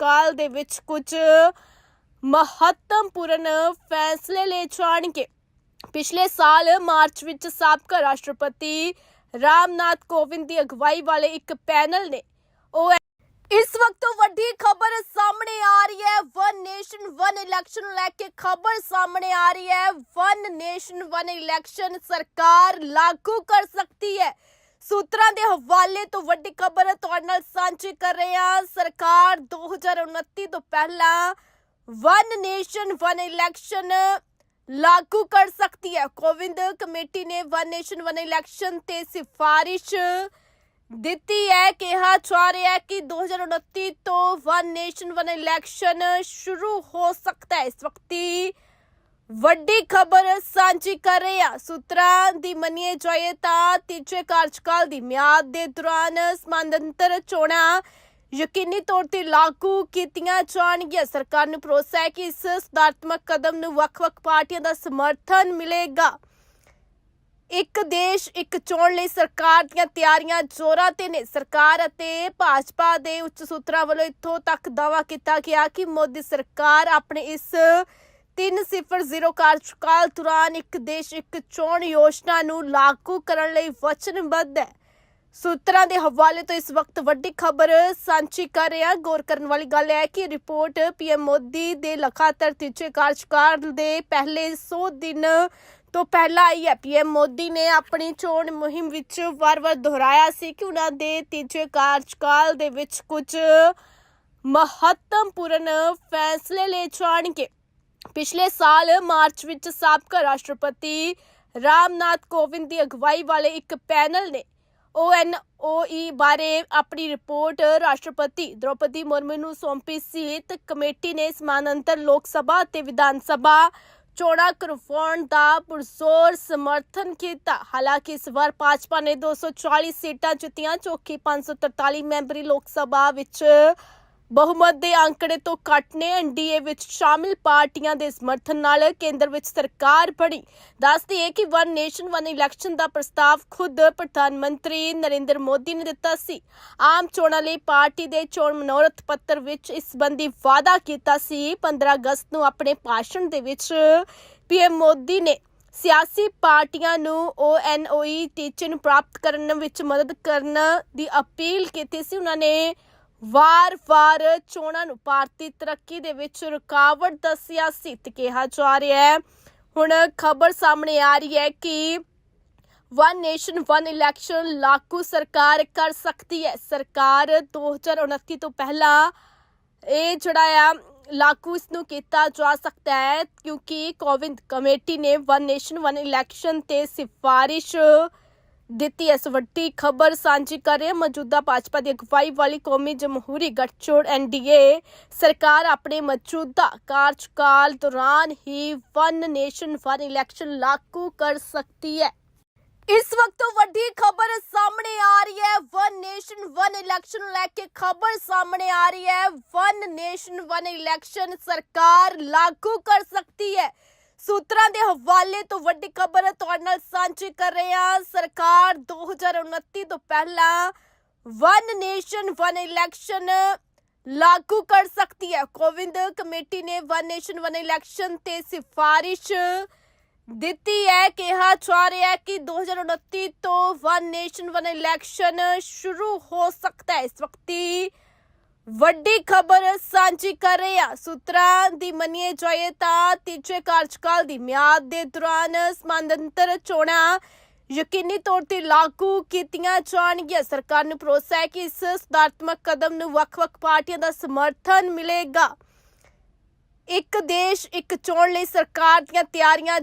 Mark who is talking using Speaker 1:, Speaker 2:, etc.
Speaker 1: ਕਾਲ ਦੇ ਵਿੱਚ ਕੁਝ ਮਹੱਤਵਪੂਰਨ ਫੈਸਲੇ ਲਏ ਜਾਣਗੇ। ਪਿਛਲੇ ਸਾਲ ਮਾਰਚ ਵਿੱਚ ਸਾਬਕਾ ਰਾਸ਼ਟਰਪਤੀ ਰਾਮਨਾਥ ਕੋਵਿੰਦ ਦੀ ਅਗਵਾਈ ਵਾਲੇ ਇੱਕ ਪੈਨਲ ਨੇ ਉਹ ਇਸ ਵਕਤ ਵੱਡੀ ਖਬਰ ਸਾਹਮਣੇ ਆ ਰਹੀ ਹੈ। ਵਨ ਨੇਸ਼ਨ, ਵਨ ਇਲੈਕਸ਼ਨ ਨੂੰ ਲੈ ਕੇ ਖਬਰ ਸਾਹਮਣੇ ਆ ਰਹੀ ਹੈ। ਵਨ ਨੇਸ਼ਨ, ਵਨ ਇਲੈਕਸ਼ਨ ਸਰਕਾਰ ਲਾਗੂ ਕਰ ਸਕਦੀ ਹੈ। ਸੂਤਰਾਂ ਦੇ ਹਵਾਲੇ ਤੋਂ ਵੱਡੀ ਖਬਰ ਤੁਹਾਡੇ ਨਾਲ ਸਾਂਝੀ ਕਰ ਰਹੇ ਹਾਂ। ਸਰਕਾਰ 2029 ਤੋਂ ਪਹਿਲਾਂ ਵਨ ਨੇਸ਼ਨ ਵਨ ਇਲੈਕਸ਼ਨ ਲਾਗੂ ਕਰ ਸਕਦੀ ਹੈ। ਕੋਵਿੰਦ ਕਮੇਟੀ ਨੇ ਵਨ ਨੇਸ਼ਨ ਵਨ ਇਲੈਕਸ਼ਨ ਤੇ ਸਿਫਾਰਿਸ਼ ਦਿੱਤੀ ਹੈ। ਕਿਹਾ ਜਾ ਰਿਹਾ ਹੈ ਕਿ 2029 ਤੋਂ ਵਨ ਨੇਸ਼ਨ ਵਨ ਇਲੈਕਸ਼ਨ ਸ਼ੁਰੂ ਹੋ ਸਕਦਾ ਹੈ। ਇਸ ਵਕਤੀ ਵੱਡੀ ਖਬਰ ਸਾਂਝੀ ਕਰ ਰਹੇ ਆ। ਸੂਤਰਾਂ ਦੀ ਮੰਨੀਏ ਜਾਏ ਤਾਂ ਤੀਜੇ ਕਾਰਜਕਾਲ ਦੀ ਮਿਆਦ ਦੇ ਦੌਰਾਨ ਸਮਾਂਤਰ ਚੋਣਾਂ ਯਕੀਨੀ ਤੌਰ ਤੇ ਲਾਗੂ ਕੀਤੀਆਂ ਜਾਣਗੀਆਂ। ਸਰਕਾਰ ਨੂੰ ਭਰੋਸਾ ਹੈ ਕਿ ਇਸ ਸੁਧਾਰਤਮਕ ਕਦਮ ਨੂੰ ਵੱਖ-ਵੱਖ ਪਾਰਟੀਆਂ ਦਾ ਸਮਰਥਨ ਮਿਲੇਗਾ। ਇੱਕ ਦੇਸ਼ ਇੱਕ ਚੋਣ ਲਈ ਸਰਕਾਰ ਦੀਆਂ ਤਿਆਰੀਆਂ ਜ਼ੋਰਾਂ ਤੇ ਨੇ। ਸਰਕਾਰ ਅਤੇ ਭਾਜਪਾ ਦੇ ਉੱਚ ਸੂਤਰਾਂ ਵੱਲੋਂ ਇੱਥੋਂ ਤੱਕ ਦਾਵਾ ਕੀਤਾ ਗਿਆ ਕਿ ਮੋਦੀ ਸਰਕਾਰ ਆਪਣੇ ਇਸ 300 ਕਾਰਜਕਾਲ ਦੌਰਾਨ ਇੱਕ ਦੇਸ਼, ਇੱਕ ਚੋਣ ਯੋਜਨਾ ਨੂੰ ਲਾਗੂ ਕਰਨ ਲਈ ਵਚਨਬੱਧ ਹੈ। ਸੂਤਰਾਂ ਦੇ ਹਵਾਲੇ ਤੋਂ ਇਸ ਵਕਤ ਵੱਡੀ ਖਬਰ ਸਾਂਝੀ ਕਰ ਰਿਹਾ, ਗੌਰ ਕਰਨ ਵਾਲੀ ਗੱਲ ਹੈ ਕਿ ਰਿਪੋਰਟ ਪੀਐਮ ਮੋਦੀ ਦੇ ਲਗਾਤਾਰ ਤੀਜੇ ਕਾਰਜਕਾਲ ਦੇ ਪਹਿਲੇ 100 ਦਿਨ ਤੋਂ ਪਹਿਲਾਂ ਆਈ ਹੈ। ਪੀਐਮ ਮੋਦੀ ਨੇ ਆਪਣੀ ਚੋਣ ਮੁਹਿੰਮ ਵਿੱਚ ਵਾਰ-ਵਾਰ ਦੁਹਰਾਇਆ ਸੀ ਕਿ ਉਹਨਾਂ ਦੇ ਤੀਜੇ ਕਾਰਜਕਾਲ ਦੇ ਵਿੱਚ ਕੁਝ ਮਹੱਤਵਪੂਰਨ ਫੈਸਲੇ ਲਏ ਜਾਣਗੇ। ਪਿਛਲੇ ਸਾਲ ਮਾਰਚ ਵਿੱਚ ਸਾਬਕਾ ਰਾਸ਼ਟਰਪਤੀ ਰਾਮਨਾਥ ਕੋਵਿੰਦ ਦੀ ਅਗਵਾਈ ਵਾਲੇ ਇੱਕ ਪੈਨਲ ਨੇ ONOE ਬਾਰੇ ਆਪਣੀ ਰਿਪੋਰਟ ਰਾਸ਼ਟਰਪਤੀ ਦ੍ਰੋਪਦੀ ਮੁਰਮੂ ਨੂੰ ਸੌਂਪੀ ਸੀ। ਤੇ ਕਮੇਟੀ ਨੇ ਸਮਾਨਾਂਤਰ ਲੋਕ ਸਭਾ ਅਤੇ ਵਿਧਾਨ ਸਭਾ ਚੋਣਾਂ ਕਰਵਾਉਣ ਦਾ ਪੁਰਜ਼ੋਰ ਸਮਰਥਨ ਕੀਤਾ। ਹਾਲਾਂਕਿ ਇਸ ਵਾਰ ਭਾਜਪਾ ਨੇ 240 ਸੀਟਾਂ ਜਿੱਤੀਆਂ, ਚੌਕੀ 543 ਮੈਂਬਰੀ ਲੋਕ ਸਭਾ ਵਿੱਚ ਬਹੁਮਤ ਦੇ ਅੰਕੜੇ ਤੋਂ ਘੱਟ ਨੇ ਐਨਡੀਏ ਵਿੱਚ ਸ਼ਾਮਿਲ ਪਾਰਟੀਆਂ ਦੇ ਸਮਰਥਨ ਨਾਲ ਕੇਂਦਰ ਵਿੱਚ ਸਰਕਾਰ ਬਣੀ। ਦੱਸਦੀ ਹੈ ਕਿ ਵਨ ਨੇਸ਼ਨ ਵਨ ਇਲੈਕਸ਼ਨ ਦਾ ਪ੍ਰਸਤਾਵ ਖੁਦ ਪ੍ਰਧਾਨ ਮੰਤਰੀ ਨਰਿੰਦਰ ਮੋਦੀ ਨੇ ਦਿੱਤਾ ਸੀ। ਆਮ ਚੋਣਾਂ ਲਈ ਪਾਰਟੀ ਦੇ ਚੋਣ ਮਨੋਰਥ ਪੱਤਰ ਵਿੱਚ ਇਸ ਸੰਬੰਧੀ ਵਾਅਦਾ ਕੀਤਾ ਸੀ। 15 ਅਗਸਤ ਨੂੰ ਆਪਣੇ ਭਾਸ਼ਣ ਦੇ ਵਿੱਚ ਪੀਐਮ ਮੋਦੀ ਨੇ ਸਿਆਸੀ ਪਾਰਟੀਆਂ ਨੂੰ ONOE ਟੀਚੇ ਨੂੰ ਪ੍ਰਾਪਤ ਕਰਨ ਵਿੱਚ ਮਦਦ ਕਰਨ ਦੀ ਅਪੀਲ ਕੀਤੀ ਸੀ। ਉਹਨਾਂ ਨੇ ਵਾਰ-ਵਾਰ ਚੋਣਾਂ ਨੂੰ ਭਾਰਤੀ ਤਰੱਕੀ ਦੇ ਵਿੱਚ ਰੁਕਾਵਟ ਦੱਸਿਆ ਸੀ ਤੇ ਕਿਹਾ ਜਾ ਰਿਹਾ ਹੈ। ਹੁਣ ਖਬਰ ਸਾਹਮਣੇ ਆ ਰਹੀ ਹੈ ਕਿ ਵਨ ਨੇਸ਼ਨ ਵਨ ਇਲੈਕਸ਼ਨ ਲਾਗੂ ਸਰਕਾਰ ਕਰ ਸਕਦੀ ਹੈ। ਸਰਕਾਰ 2029 ਤੋਂ ਪਹਿਲਾਂ ਇਹ ਜਿਹੜਾ ਆ, ਲਾਗੂ ਇਸ ਨੂੰ ਕੀਤਾ ਜਾ ਸਕਦਾ ਹੈ ਕਿਉਂਕਿ ਕੋਵਿੰਦ ਕਮੇਟੀ ਨੇ ਵਨ ਨੇਸ਼ਨ ਵਨ ਇਲੈਕਸ਼ਨ ਤੇ ਸਿਫਾਰਿਸ਼ ਦਿੱਤੀ ਇਸ ਵੱਡੀ ਖਬਰ ਸਾਂਝੀ ਕਰ ਰਹੇ ਮੌਜੂਦਾ ਭਾਜਪਾ ਦੀ ਅਗਵਾਈ ਵਾਲੀ ਕੌਮੀ ਜਮਹੂਰੀ ਗੱਠਜੋੜ ਐਨਡੀਏ ਸਰਕਾਰ ਆਪਣੇ ਮੌਜੂਦਾ ਕਾਰਜਕਾਲ ਦੌਰਾਨ ਹੀ ਵਨ ਨੇਸ਼ਨ ਵਨ ਇਲੈਕਸ਼ਨ ਲਾਗੂ ਕਰ ਸਕਦੀ ਹੈ। ਇਸ ਵਕਤ ਵੱਡੀ ਖਬਰ ਸਾਹਮਣੇ ਆ ਰਹੀ ਹੈ। ਵਨ ਨੇਸ਼ਨ ਵਨ ਇਲੈਕਸ਼ਨ ਨੂੰ ਲੈ ਕੇ ਖਬਰ ਸਾਹਮਣੇ ਆ ਰਹੀ ਹੈ। ਵਨ ਨੇਸ਼ਨ ਵਨ ਇਲੈਕਸ਼ਨ ਸਰਕਾਰ ਲਾਗੂ ਕਰ ਸਕਦੀ ਹੈ। ਸੂਤਰਾਂ ਦੇ ਹਵਾਲੇ ਤੋਂ ਵੱਡੀ ਖਬਰ ਤੁਹਾਡੇ ਨਾਲ ਸਾਂਝੀ ਕਰ ਰਹੇ ਹਾਂ। ਸਰਕਾਰ 2029 ਤੋਂ ਪਹਿਲਾਂ ਵਨ ਨੇਸ਼ਨ, ਵਨ ਇਲੈਕਸ਼ਨ ਲਾਗੂ ਕਰ ਸਕਦੀ ਹੈ। ਕੋਵਿੰਦ ਕਮੇਟੀ ਨੇ ਵਨ ਨੇਸ਼ਨ, ਵਨ ਇਲੈਕਸ਼ਨ ਤੇ ਸਿਫਾਰਿਸ਼ ਦਿੱਤੀ ਹੈ। ਕਿਹਾ ਜਾ ਰਿਹਾ ਹੈ ਕਿ 2029 ਤੋਂ ਵਨ ਨੇਸ਼ਨ, ਵਨ ਇਲੈਕਸ਼ਨ ਸ਼ੁਰੂ ਹੋ ਸਕਦਾ ਹੈ। ਇਸ ਵਕਤੀ ਵੱਡੀ ਖਬਰ ਸਾਂਝੀ ਕਰ ਰਹੇ ਹਾਂ ਸੂਤਰਾਂ ਦੀ ਮੰਨੀਏ ਜਾਏ ਤਾਂ ਤੀਜੇ ਕਾਰਜਕਾਲ ਦੀ ਮਿਆਦ ਦੇ ਦੌਰਾਨ ਸਮਾਂਤਰ ਚੋਣਾਂ ਯਕੀਨੀ ਤੌਰ ਤੇ ਲਾਗੂ ਕੀਤੀਆਂ ਜਾਣਗੀਆਂ। ਸਰਕਾਰ ਨੂੰ ਭਰੋਸਾ ਹੈ ਕਿ ਇਸ ਸੁਧਾਰਤਮਕ ਕਦਮ ਨੂੰ ਵੱਖ-ਵੱਖ ਪਾਰਟੀਆਂ ਦਾ ਸਮਰਥਨ ਮਿਲੇਗਾ। ਇੱਕ ਦੇਸ਼ ਇੱਕ ਚੋਣ ਲਈ ਸਰਕਾਰ ਦੀਆਂ ਤਿਆਰੀਆਂ